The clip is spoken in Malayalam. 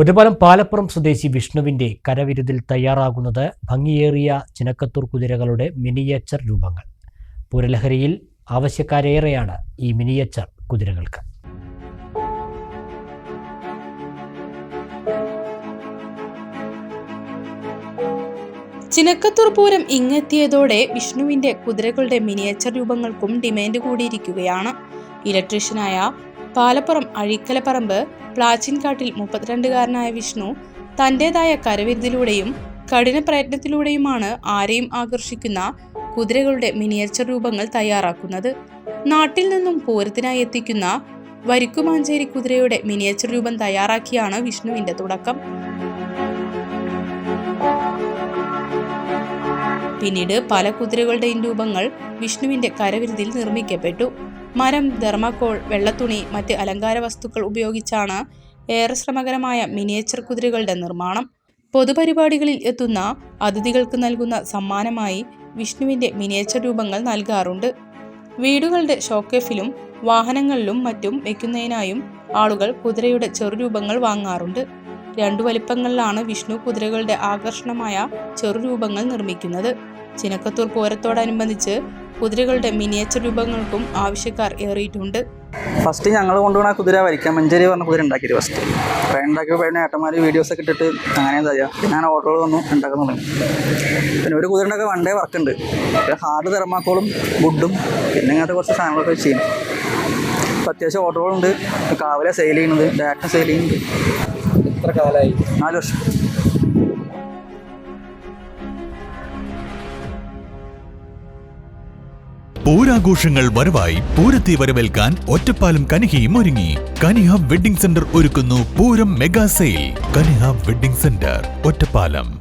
ഒറ്റപ്പാലം പാലപ്പുറം സ്വദേശി വിഷ്ണുവിന്റെ കരവിരുതിൽ തയ്യാറാകുന്നത് ഭംഗിയേറിയ ചിനക്കത്തൂർ കുതിരകളുടെ മിനിയേച്ചർ രൂപങ്ങൾ. പുരലഹരിയിൽ ആവശ്യക്കാരേറെയാണ് ഈ മിനിയേച്ചർ കുതിരകൾക്ക്. ചിനക്കത്തൂർ പൂരം ഇങ്ങെത്തിയതോടെ വിഷ്ണുവിന്റെ കുതിരകളുടെ മിനിയേച്ചർ രൂപങ്ങൾക്കും ഡിമാൻഡ് കൂടിയിരിക്കുകയാണ്. ഇലക്ട്രീഷ്യനായ പാലപ്പുറം അഴീക്കലപ്പറമ്പ് പ്ലാച്ചിൻകാട്ടിൽ മുപ്പത്തിരണ്ടുകാരനായ വിഷ്ണു തന്റെതായ കരവിരുതിലൂടെയും കഠിന പ്രയത്നത്തിലൂടെയുമാണ് ആരെയും ആകർഷിക്കുന്ന കുതിരകളുടെ മിനിയേച്ചർ രൂപങ്ങൾ തയ്യാറാക്കുന്നത്. നാട്ടിൽ നിന്നും പൂരത്തിനായി എത്തിക്കുന്ന വരിക്കുമാഞ്ചേരി കുതിരയുടെ മിനിയേച്ചർ രൂപം തയ്യാറാക്കിയാണ് വിഷ്ണുവിന്റെ തുടക്കം. പിന്നീട് പല കുതിരകളുടെയും രൂപങ്ങൾ വിഷ്ണുവിന്റെ കരവിരുതിൽ നിർമ്മിക്കപ്പെട്ടു. മരം ധർമ്മക്കോൾ വെള്ളത്തുണി മറ്റ് അലങ്കാര വസ്തുക്കൾ ഉപയോഗിച്ചാണ് ഏറെ ശ്രമകരമായ മിനിയേച്ചർ കുതിരകളുടെ നിർമ്മാണം. പൊതുപരിപാടികളിൽ എത്തുന്ന അതിഥികൾക്ക് നൽകുന്ന സമ്മാനമായി വിഷ്ണുവിന്റെ മിനിയേച്ചർ രൂപങ്ങൾ നൽകാറുണ്ട്. വീടുകളുടെ ഷോക്കേഫിലും വാഹനങ്ങളിലും മറ്റും വയ്ക്കുന്നതിനായും ആളുകൾ കുതിരയുടെ ചെറുരൂപങ്ങൾ വാങ്ങാറുണ്ട്. രണ്ടു വലിപ്പങ്ങളിലാണ് വിഷ്ണു കുതിരകളുടെ ആകർഷണമായ ചെറുരൂപങ്ങൾ നിർമ്മിക്കുന്നത്. ചിനക്കത്തൂർ പൂരത്തോടനുബന്ധിച്ച് കുതിരകളുടെ മിനിയേച്ചർ രൂപങ്ങൾക്കും ആവശ്യക്കാർ ഏറിയിട്ടുണ്ട്. ഫസ്റ്റ് ഞങ്ങൾ കൊണ്ടുപോകുന്ന കുതിര വരിക്കാൻ മഞ്ചേരി പറഞ്ഞ കുതിര ഉണ്ടാക്കിയത് ഫസ്റ്റ് അപ്പോൾ ഉണ്ടാക്കിയപ്പോൾ പിന്നെ ഏട്ടന്മാർ വീഡിയോസ് ഒക്കെ ഇട്ടിട്ട് അങ്ങനെ എന്താ പിന്നെ ഞാൻ ഓർഡറുകൾ വന്നു ഉണ്ടാക്കാൻ തുടങ്ങി. പിന്നെ ഒരു കുതിരന്റെ വൺ ഡേ വർക്ക് ഉണ്ട്. പിന്നെ ഹാർഡ് തെർമാക്കോളും വുഡും പിന്നെ ഇങ്ങനത്തെ കുറച്ച് സാധനങ്ങളൊക്കെ വെച്ച് ചെയ്യും. അപ്പോൾ അത്യാവശ്യം ഓർഡറുകളുണ്ട് കാവല സെയിൽ ചെയ്യുന്നത് ഡാറ്റ സെയിൽ ചെയ്യുന്നുണ്ട്. എത്ര കാലമായി നാല് വർഷം. പൂരാഘോഷങ്ങൾ വരവായി പൂരത്തെ വരവേൽക്കാൻ ഒറ്റപ്പാലം കനിഹയും ഒരുങ്ങി. കനിഹ വെഡിംഗ് സെന്റർ ഒരുക്കുന്നു Pooram mega sale. Kaniha wedding centre Ottapalam.